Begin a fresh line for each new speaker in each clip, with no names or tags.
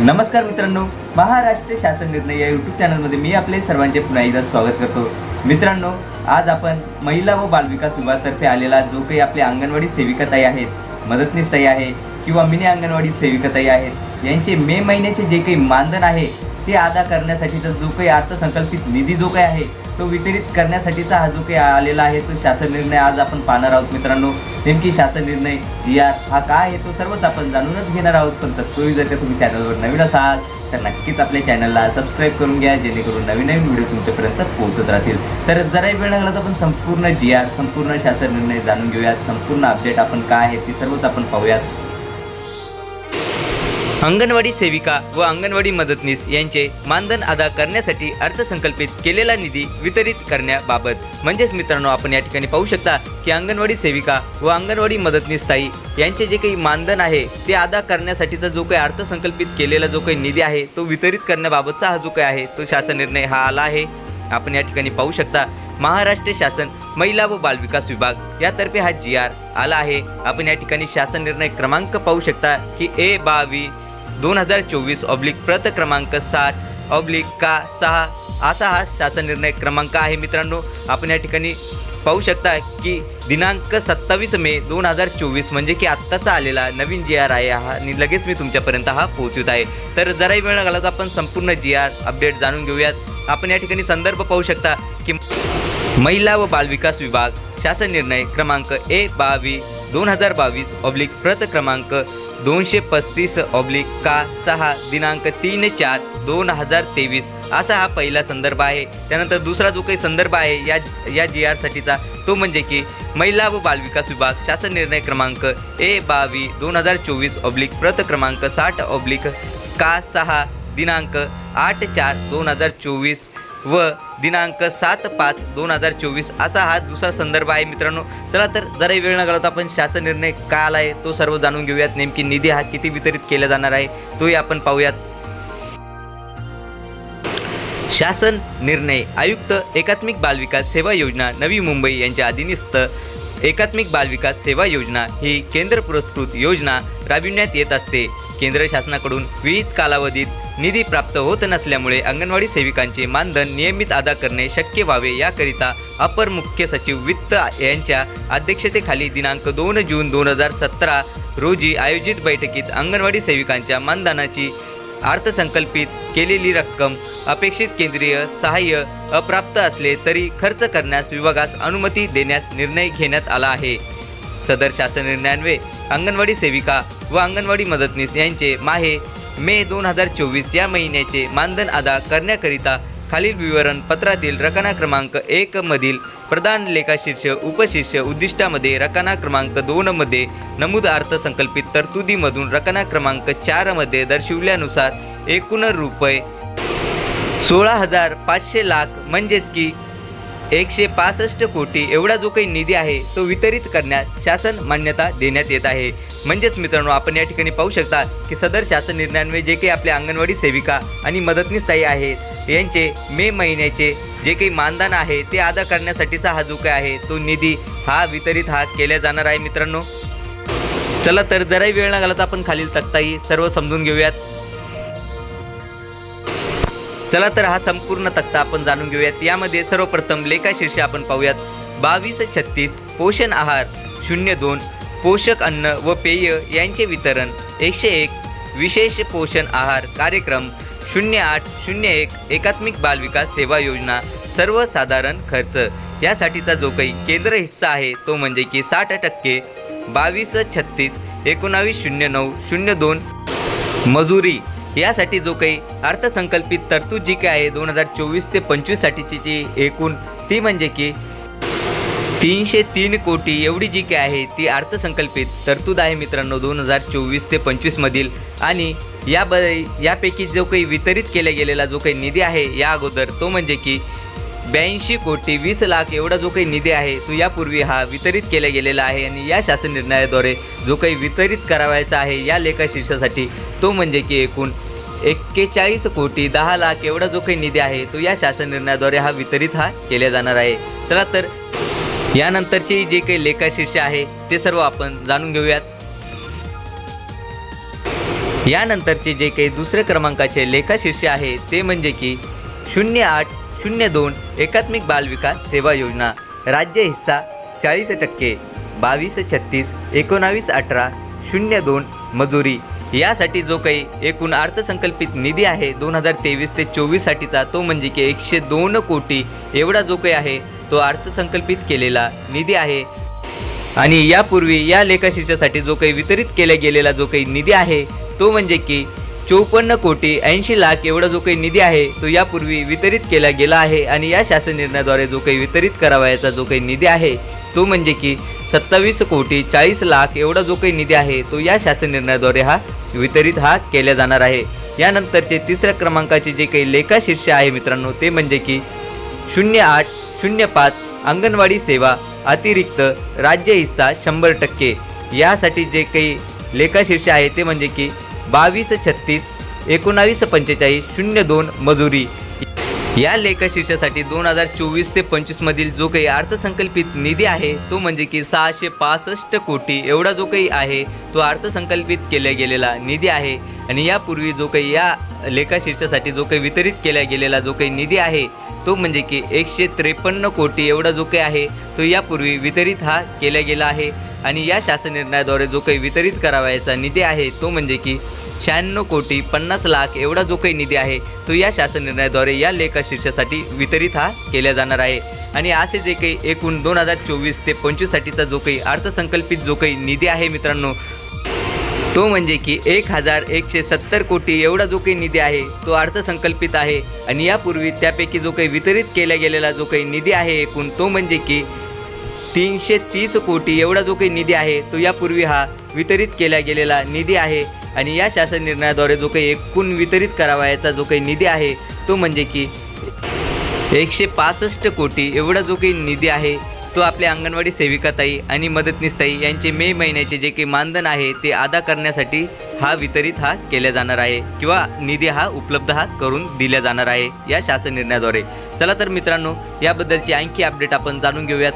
नमस्कार मित्रांनो महाराष्ट्र शासन निर्णय या यूट्यूब चॅनलमध्ये मी आपले सर्वांचे पुन्हा एकदा स्वागत करतो. मित्रांनो आज आपण महिला व बालविकास विभागातर्फे आलेला जो काही आपले अंगणवाडी सेविकाताई आहेत मदतनीस ताई आहे किंवा मिनी अंगणवाडी सेविकाताई आहेत यांचे मे महिन्याचे जे काही मानधन आहे ते अदा करण्यासाठीचा जो काही अर्थसंकल्पित निधी जो काही आहे तो वितरित करण्यासाठीचा हा जो काही आलेला आहे तो शासन निर्णय आज आपण पाहणार आहोत मित्रांनो. नेमकी शासन निर्णय जी आर हा काय आहे तो सर्वच आपण जाणूनच घेणार आहोत. पण तत्पूर्वी जर का तुम्ही चॅनलवर नवीन असाल तर नक्कीच आपल्या चॅनलला सबस्क्राईब करून घ्या जेणेकरून नवीन नवीन व्हिडिओ तुमच्यापर्यंत पोहोचत राहतील. तर जराही वेळ लागला तर आपण संपूर्ण जी आर संपूर्ण शासन निर्णय जाणून घेऊयात. संपूर्ण अपडेट आपण काय आहे ती सर्वच आपण पाहूयात. अंगणवाडी सेविका व अंगणवाडी मदतनीस यांचे मानधन अदा करण्यासाठी अर्थसंकल्पित केलेला निधी वितरित करण्याबाबत. म्हणजेच मित्रांनो आपण या ठिकाणी पाहू शकता की अंगणवाडी सेविका व अंगणवाडी मदतनीस ताई यांचे जे काही मानधन आहे ते अदा करण्यासाठीचा जो काही अर्थसंकल्पित केलेला जो काही निधी आहे तो वितरित करण्याबाबतचा हा जो काही आहे तो शासन निर्णय हा आला आहे. आपण या ठिकाणी पाहू शकता महाराष्ट्र शासन महिला व बालविकास विभाग यातर्फे हा जी आर आला आहे. आपण या ठिकाणी शासन निर्णय क्रमांक पाहू शकता की ए बावी दोन हजार चोवीस ऑब्लिक प्रत क्रमांक सात ऑब्लिक का सहा असा हा शासन निर्णय क्रमांक आहे. मित्रांनो आपण या ठिकाणी पाहू शकता की दिनांक सत्तावीस मे दोन हजार चोवीस म्हणजे की आत्ताचा आलेला नवीन जी आर आहे हा. आणि लगेच मी तुमच्यापर्यंत हा पोहोचवत आहे. तर जराही वेळ लागला तर आपण संपूर्ण जी आर अपडेट जाणून घेऊयात. आपण या ठिकाणी संदर्भ पाहू शकता की महिला व बालविकास विभाग शासन निर्णय क्रमांक ए बावी दोन हजार बावीस ऑब्लिक प्रत क्रमांक दोनशे पस्तीस ऑब्लिक का सहा दिनांक तीन चार दोन हजार तेवीस असा हा पहिला संदर्भ आहे. त्यानंतर दुसरा जो काही संदर्भ आहे या या जी आरसाठीचा तो म्हणजे की महिला व बालविकास विभाग शासन निर्णय क्रमांक ए बावी दोन हजार चोवीस ऑब्लिक प्रत क्रमांक साठ ऑब्लिक का सहा दिनांक आठ चार दोन हजार चोवीस व दिनांक सात पाच दोन हजार चोवीस असा हा दुसरा संदर्भ आहे मित्रांनो. चला तर जराही वेळ न घालवता आपण शासन निर्णय काय आला आहे तो सर्व जाणून घेऊयात. नेमकी निधी हा किती वितरित केला जाणार आहे तोही आपण पाहूयात. शासन निर्णय. आयुक्त एकात्मिक बालविकास सेवा योजना नवी मुंबई यांच्या अधीनस्थ एकात्मिक बालविकास सेवा योजना ही केंद्र पुरस्कृत योजना राबविण्यात येत असते. केंद्र शासनाकडून विविध कालावधीत निधी प्राप्त होत नसल्यामुळे अंगणवाडी सेविकांचे मानधन नियमित अदा करणे शक्य व्हावे याकरिता अपर मुख्य सचिव वित्त यांच्या अध्यक्षतेखाली दिनांक दोन जून दोन हजार सतरा रोजी आयोजित बैठकीत अंगणवाडी सेविकांच्या मानधनाची अर्थसंकल्पित केलेली रक्कम अपेक्षित केंद्रीय सहाय्य अप्राप्त असले तरी खर्च करण्यास विभागास अनुमती देण्यास निर्णय घेण्यात आला आहे. सदर शासन निर्णयान्वये अंगणवाडी सेविका व अंगणवाडी मदतनीस यांचे माहे मे दोन हजार चोवीस या महिन्याचे मानधन अदा करण्याकरिता खालील विवरण पत्रातील रकाना क्रमांक एक मधील प्रधान लेखाशीर्ष उपशीर्ष उद्दिष्टामध्ये रकाना क्रमांक दोनमध्ये नमूद अर्थसंकल्पित तरतुदीमधून रकाना क्रमांक चारमध्ये दर्शविल्यानुसार एकूण रुपये सोळा हजार पाचशे लाख म्हणजेच की एकशे पासष्ट कोटी एवढा जो काही निधी आहे तो वितरित करण्यास शासन मान्यता देण्यात येत आहे. म्हणजेच मित्रांनो आपण या ठिकाणी पाहू शकता की सदर शासन निर्णयान्वये जे काही आपल्या अंगणवाडी सेविका आणि मदतनीस ताई आहेत यांचे मे महिन्याचे जे काही मानधन आहे ते अदा करण्यासाठीचा हा जो काही आहे तो निधी हा वितरित हा केला जाणार आहे मित्रांनो. चला तर जराही वेळ लागला तर आपण खालील तक्ताही सर्व समजून घेऊयात. चला तर हा संपूर्ण तक्ता आपण जाणून घेऊयात. यामध्ये सर्वप्रथम लेखा शीर्षे आपण पाहूयात. बावीस छत्तीस पोषण आहार शून्य दोन पोषक अन्न व पेय यांचे वितरण एकशे एक विशेष पोषण आहार कार्यक्रम शून्य आठ शून्य एक एकात्मिक बालविकास सेवा योजना सर्वसाधारण खर्च. यासाठीचा जो काही केंद्र हिस्सा आहे तो म्हणजे की साठ टक्के बावीस छत्तीस एकोणावीस शून्य नऊ शून्य दोन मजुरी. यासाठी जो काही अर्थसंकल्पित तरतूद जी काय आहे दोन हजार चोवीस ते पंचवीससाठीची जी एकूण ती म्हणजे की तीनशे तीन कोटी एवढी जी काय आहे ती अर्थसंकल्पित. तरतूद आहे मित्रांनो दोन हजार चोवीस ते पंचवीसमधील आणि या ब यापैकी जो काही वितरित केला गेलेला जो काही निधी आहे या अगोदर तो म्हणजे की ब्याऐंशी कोटी वीस लाख एवढा जो काही निधी आहे तो यापूर्वी हा वितरित केला गेलेला आहे. आणि या शासन निर्णयाद्वारे जो काही वितरित करावायचा आहे या लेखा शीर्षासाठी तो म्हणजे की एकूण एक्केचाळीस कोटी दहा लाख एवढा जो काही निधी आहे तो या शासन निर्णयाद्वारे हा वितरित हा केला जाणार आहे. चला तर यानंतरचे जे काही लेखाशीर्ष आहे ते सर्व आपण जाणून घेऊयात. यानंतरचे जे काही दुसऱ्या क्रमांकाचे लेखाशीर्ष आहे ते म्हणजे की शून्य आठ शून्य दोन एकात्मिक बालविकास सेवा योजना राज्य हिस्सा चाळीस टक्के बावीस छत्तीस एकोणावीस अठरा शून्य दोन मजुरी. यासाठी जो काही एकूण अर्थसंकल्पित निधी आहे दोन हजार तेवीस ते चोवीससाठीचा तो म्हणजे की एकशे दोन कोटी. एवढा जो काही आहे तो अर्थसंकल्पित केलेला निधी आहे. आणि यापूर्वी या लेखाशीर्षासाठी जो काही वितरित केला गेलेला जो काही निधी आहे तो म्हणजे की चोपन्न कोटी ऐंशी लाख एवढा जो काही निधी आहे तो यापूर्वी वितरित केला गेला आहे. आणि या शासन निर्णयाद्वारे जो काही वितरित करावयाचा जो काही निधी आहे तो म्हणजे की सत्तावीस कोटी चाळीस लाख एवढा जो काही निधी आहे तो या शासन निर्णयाद्वारे हा वितरित हा केला जाणार आहे. यानंतरचे तिसऱ्या क्रमांकाचे जे काही लेखाशीर्ष आहे मित्रांनो ते म्हणजे की शून्य आठ शून्य पाच अंगणवाडी सेवा अतिरिक्त राज्य हिस्सा शंभर टक्के. यासाठी जे काही लेखाशीर्ष आहे ते म्हणजे की बावीस छत्तीस एकोणावीस पंचेचाळीस शून्य दोन मजुरी. या लेखशीर्षासाठी दोन हजार चोवीस ते पंचवीसमधील जो काही अर्थसंकल्पित निधी आहे तो म्हणजे की सहाशे पासष्ट कोटी एवढा जो काही आहे तो अर्थसंकल्पित केला गेलेला निधी आहे. आणि यापूर्वी जो काही या लेखाशीर्षासाठी जो काही वितरित केला गेलेला जो काही निधी आहे तो म्हणजे की एकशे त्रेपन्न कोटी एवढा जो काही आहे तो यापूर्वी वितरित हा केला गेला आहे. आणि या शासन निर्णयाद्वारे जो काही वितरित करावयाचा निधी आहे तो म्हणजे की शहाण्णव कोटी पन्नास लाख एवढा जो काही निधी आहे तो या शासन निर्णयाद्वारे या लेखा शीर्षासाठी वितरित हा केला जाणार आहे. आणि असे जे काही एकूण दोन हजार चोवीस ते पंचवीससाठीचा जो काही अर्थसंकल्पित जो काही निधी आहे मित्रांनो तो म्हणजे की एक हजार एकशे सत्तर कोटी एवढा जो काही निधी आहे तो अर्थसंकल्पित आहे. आणि यापूर्वी त्यापैकी जो काही वितरित केला गेलेला जो काही निधी आहे एकूण तो म्हणजे की तीनशे तीस कोटी एवढा जो काही निधी आहे तो यापूर्वी हा वितरित केला गेलेला निधी आहे. आणि या शासन निर्णयाद्वारे जो काही एकूण वितरित करावयाचा जो काही निधी आहे तो म्हणजे की एकशे पासष्ट कोटी एवढा जो काही निधी आहे तो आपल्या अंगणवाडी सेविकाताई आणि मदतनीसताई यांचे मे महिन्याचे जे काही मानधन आहे ते अदा करण्यासाठी हा वितरित हा केला जाणार आहे किंवा निधी हा उपलब्ध हा करून दिला जाणार आहे या शासन निर्णयाद्वारे. चला तर मित्रांनो याबद्दलची आणखी अपडेट आपण जाणून घेऊयात.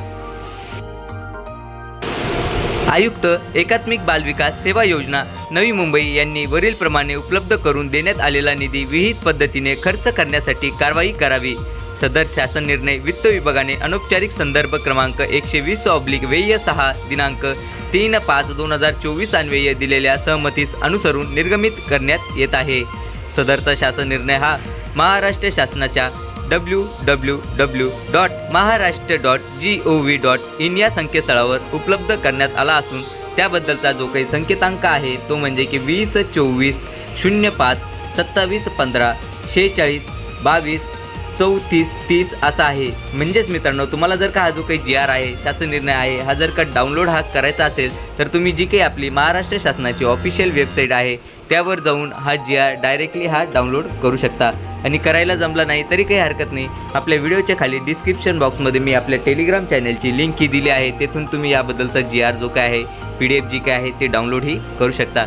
आयुक्त एकात्मिक बालविकास सेवा योजना नवी मुंबई यांनी वरीलप्रमाणे उपलब्ध करून देण्यात आलेला निधी विहित पद्धतीने खर्च करण्यासाठी कारवाई करावी. सदर शासन निर्णय वित्त विभागाने अनौपचारिक संदर्भ क्रमांक एकशे वीस ऑब्लिक व्यय सहा दिनांक तीन पाच दोन हजार चोवीस अन्वये दिलेल्या सहमतीस अनुसरून निर्गमित करण्यात येत आहे. सदरचा शासन निर्णय हा महाराष्ट्र शासनाच्या W W W dot Maharashtra dot G O V dot in या संकेतस्थळावर उपलब्ध करण्यात आला असून त्याबद्दलचा जो काही संकेतांक आहे तो म्हणजे की वीस चोवीस शून्य पाच सत्तावीस पंधरा शेहेचाळीस बावीस चौतीस तीस असा आहे. म्हणजेच मित्रांनो तुम्हाला जर का हा जो काही जी आर आहे शासन निर्णय आहे हा जर का डाउनलोड हा करायचा असेल तर तुम्ही जी काही आपली महाराष्ट्र शासनाची ऑफिशियल वेबसाईट आहे त्यावर जाऊन हा जी आर डायरेक्टली हा डाउनलोड करू शकता. आणि करायला जमला नाही तरी काही हरकत नाही. आपल्या व्हिडिओच्या खाली डिस्क्रिप्शन बॉक्समध्ये मी आपल्या टेलिग्राम चॅनलची लिंक ही दिली आहे. तेथून तुम्ही याबद्दलचा जी आर जो काय आहे पी डी एफ जी काय आहे ते डाउनलोडही करू शकता.